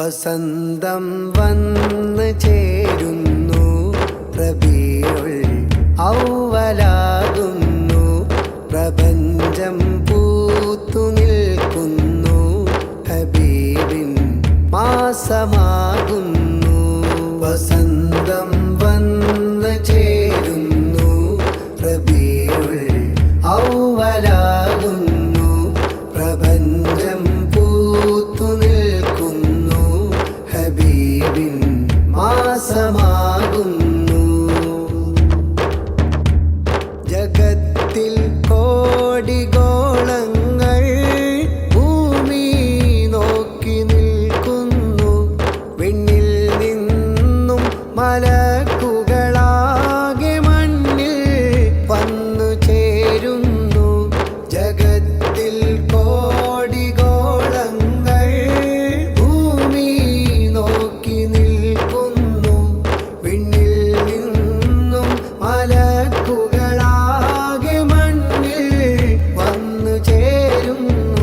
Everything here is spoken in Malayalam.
വസന്തം വന്ന് ചേരുന്നു. റബീഉൽ ഔവലാകുന്നു. പ്രപഞ്ചം പൂത്തു നിൽക്കുന്നു. ഹബീബിൻ മാസമാകുന്നു. വസന്തം വന്ന് ചേരുന്നു. റബീഉൽ ഔവലാകുന്നു. പ്രപഞ്ചം മാസമാകുന്നു you.